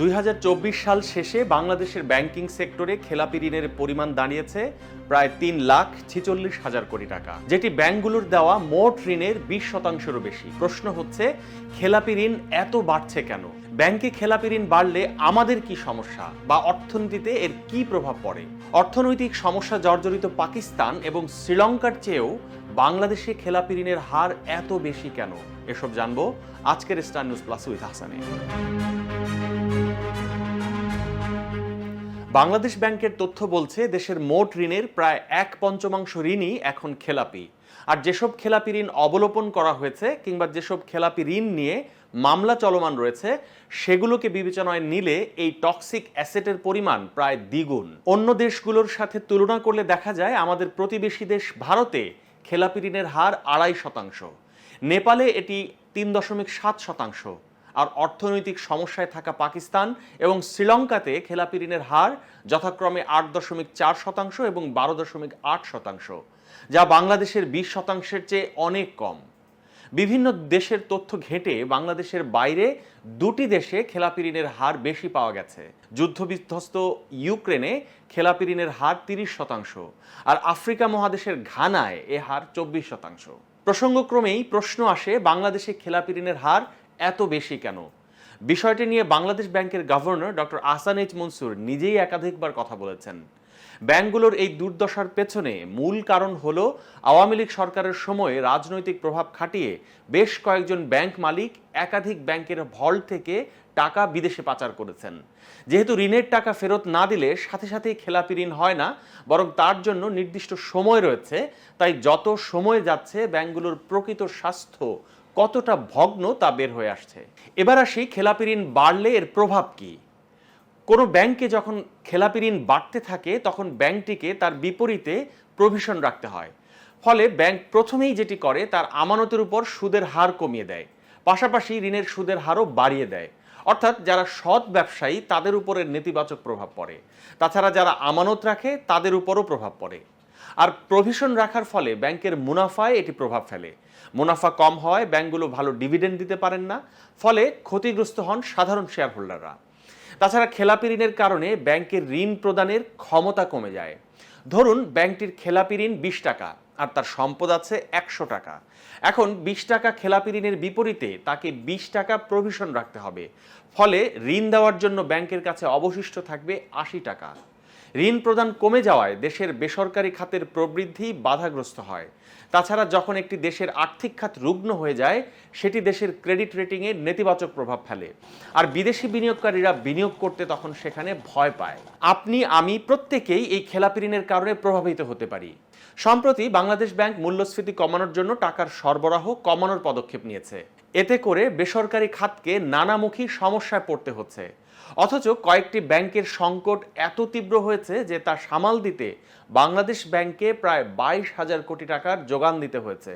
দুই হাজার চব্বিশ সাল শেষে বাংলাদেশের ব্যাংকিং সেক্টরে খেলাপি ঋণের পরিমাণ দাঁড়িয়েছে প্রায় তিন লাখ ছিচল্লিশ হাজার কোটি টাকা। যেটি ব্যাংকগুলোর দেওয়া মোট ঋণের বিশ শতাংশেরও বেশি। প্রশ্ন হচ্ছে, খেলাপি ঋণ এত বাড়ছে কেন? ব্যাংকে খেলাপি ঋণ বাড়লে আমাদের কি সমস্যা বা অর্থনীতিতে এর কি প্রভাব পড়ে? অর্থনৈতিক সমস্যা জর্জরিত পাকিস্তান এবং শ্রীলঙ্কার চেয়েও বাংলাদেশে খেলাপি ঋণের হার এত বেশি কেন? এসব জানব আজকের স্টার নিউজ প্লাস উইথ হাসানে। বাংলাদেশ ব্যাংকের তথ্য বলছে, দেশের মোট ঋণের প্রায় এক পঞ্চমাংশ ঋণই এখন খেলাপি। আর যেসব খেলাপি ঋণ অবলোপন করা হয়েছে কিংবা যেসব খেলাপি ঋণ নিয়ে মামলা চলমান রয়েছে, সেগুলোকে বিবেচনায় নিলে এই টক্সিক অ্যাসেটের পরিমাণ প্রায় দ্বিগুণ। অন্য দেশগুলোর সাথে তুলনা করলে দেখা যায়, আমাদের প্রতিবেশী দেশ ভারতে খেলাপি ঋণের হার আড়াই শতাংশ। নেপালে এটি তিন দশমিক সাত শতাংশ। আর অর্থনৈতিক সমস্যায় থাকা পাকিস্তান এবং শ্রীলঙ্কাতে খেলাপি ঋণের হার যথাক্রমে আট দশমিক চার শতাংশ এবং বারো দশমিক আট শতাংশ, যা বাংলাদেশের বিশ শতাংশের চেয়ে অনেক কম। বিভিন্ন দেশের তথ্য ঘেঁটে বাংলাদেশের বাইরে দুটি দেশে খেলাপি ঋণের হার বেশি পাওয়া গেছে। যুদ্ধবিধ্বস্ত ইউক্রেনে খেলাপি ঋণের হার তিরিশ শতাংশ আর আফ্রিকা মহাদেশের ঘানায় এ হার চব্বিশ শতাংশ। প্রসঙ্গক্রমেই প্রশ্ন আসে, বাংলাদেশে খেলাপি ঋণের হার এত বেশি কেন? বিষয়টি নিয়ে বাংলাদেশ ব্যাংকের governor doctor Ahsan H Mansur নিজেই একাধিকবার কথা বলেছেন। ব্যাংকগুলোর এই দুর্দশার পেছনে মূল কারণ হল আওয়ামী লীগ সরকারের সময়ে রাজনৈতিক প্রভাব খাটিয়ে বেশ কয়েকজন ব্যাংক মালিক একাধিক ব্যাংকের ভল থেকে টাকা বিদেশে পাচার করেছেন। যেহেতু ঋণের টাকা ফেরত না দিলে সাথে সাথেই খেলাপি ঋণ হয় না, বরং তার জন্য নির্দিষ্ট সময় রয়েছে, তাই যত সময় যাচ্ছে ব্যাংকগুলোর প্রকৃত স্বাস্থ্য কতটা ভগ্ন তা বের হয়ে আসছে। এবার আসি খেলাপি ঋণ বাড়লে এর প্রভাব কী? কোনো ব্যাংকে যখন খেলাপি ঋণ বাড়তে থাকে, তখন ব্যাংকটিকে তার বিপরীতে প্রভিশন রাখতে হয়। ফলে ব্যাংক প্রথমেই যেটি করে, তার আমানতের উপর সুদের হার কমিয়ে দেয়। পাশাপাশি ঋণের সুদের হারও বাড়িয়ে দেয়। অর্থাৎ যারা সৎ ব্যবসায়ী, তাদের উপরে নেতিবাচক প্রভাব পড়ে। তাছাড়া যারা আমানত রাখে, তাদের উপরও প্রভাব পড়ে। আর প্রভিশন রাখার ফলে ব্যাংকের মুনাফায় এটি প্রভাব ফেলে। মুনাফা কম হয় ব্যাংকগুলো ভালো ডিভিডেন্ড দিতে পারেন না, ফলে ক্ষতিগ্রস্ত হন সাধারণ শেয়ার হোল্ডাররা তাছাড়া খেলাপি ঋণের কারণে ব্যাংকের ঋণ প্রদানের ক্ষমতা কমে যায়। ধরুন, ব্যাংকটির খেলাপি ঋণ বিশ টাকা আর তার সম্পদ আছে একশো টাকা। এখন বিশ টাকা খেলাপি ঋণের বিপরীতে তাকে বিশ টাকা প্রভিশন রাখতে হবে। ফলে ঋণ দেওয়ার জন্য ব্যাংকের কাছে অবশিষ্ট থাকবে আশি টাকা। ঋণ প্রদান কমে যাওয়ায় দেশের বেসরকারি খাতের প্রবৃদ্ধি বাধাগ্রস্ত হয়। তাছাড়া যখন একটি দেশের আর্থিক খাত রুগ্ন হয়ে যায়, সেটি দেশের ক্রেডিট রেটিংয়ে নেতিবাচক প্রভাব ফেলে। আর বিদেশি বিনিয়োগকারীরা বিনিয়োগ করতে তখন সেখানে ভয় পায়। আপনি, আমি প্রত্যেকেই এই খেলাপি ঋণের কারণে প্রভাবিত হতে পারি। সম্প্রতি বাংলাদেশ ব্যাংক মূল্যস্ফীতি কমানোর জন্য টাকার সরবরাহ কমানোর পদক্ষেপ নিয়েছে। এতে করে বেসরকারি খাতকে নানামুখী সমস্যায় পড়তে হচ্ছে। অথচ কয়েকটি ব্যাংকের সংকট এত তীব্র হয়েছে যে তা সামাল দিতে বাংলাদেশ ব্যাংকে প্রায় বাইশ হাজার কোটি টাকার যোগান দিতে হয়েছে,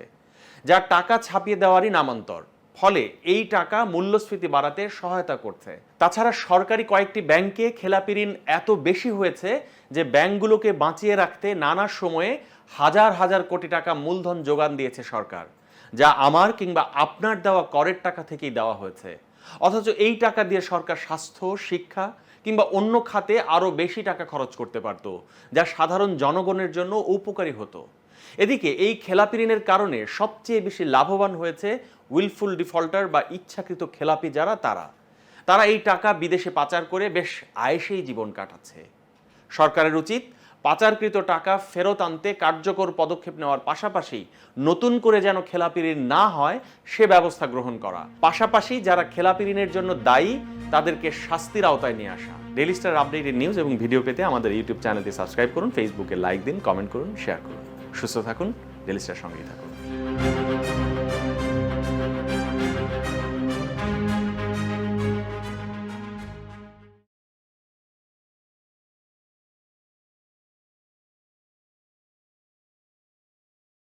যা টাকা ছাপিয়ে দেওয়ারই নামান্তর। ফলে এই টাকা মূল্যস্ফীতি বাড়াতে সহায়তা করছে। তাছাড়া সরকারি কয়েকটি ব্যাংকে খেলাপি ঋণ এত বেশি হয়েছে যে ব্যাংকগুলোকে বাঁচিয়ে রাখতে নানা সময়ে হাজার হাজার কোটি টাকা মূলধন যোগান দিয়েছে সরকার, যা আমার কিংবা আপনার দেওয়া করের টাকা থেকেই দেওয়া হয়েছে। অথচ এই টাকা দিয়ে সরকার স্বাস্থ্য, শিক্ষা কিংবা অন্য খাতে আরও বেশি টাকা খরচ করতে পারত, যা সাধারণ জনগণের জন্য উপকারী হতো। এদিকে এই খেলাপি ঋণের কারণে সবচেয়ে বেশি লাভবান হয়েছে উইলফুল ডিফল্টার বা ইচ্ছাকৃত খেলাপি যারা তারা। তারা এই টাকা বিদেশে পাচার করে বেশ আয়েসেই জীবন কাটাচ্ছে। সরকারের উচিত পাচারকৃত টাকা ফেরত আনতে কার্যকর পদক্ষেপ নেওয়ার পাশাপাশি নতুন করে যেন খেলাপি ঋণ না হয়, সে ব্যবস্থা গ্রহণ করা। পাশাপাশি যারা খেলাপি ঋণের জন্য দায়ী, তাদেরকে শাস্তির আওতায় নিয়ে আসা। ডেলি স্টার আপডেটেড নিউজ এবং ভিডিও পেতে আমাদের ইউটিউব চ্যানেলটি সাবস্ক্রাইব করুন ফেসবুকে লাইক দিন কমেন্ট করুন শেয়ার করুন। সুস্থ থাকুন ডেলি স্টার সঙ্গেই থাকুন।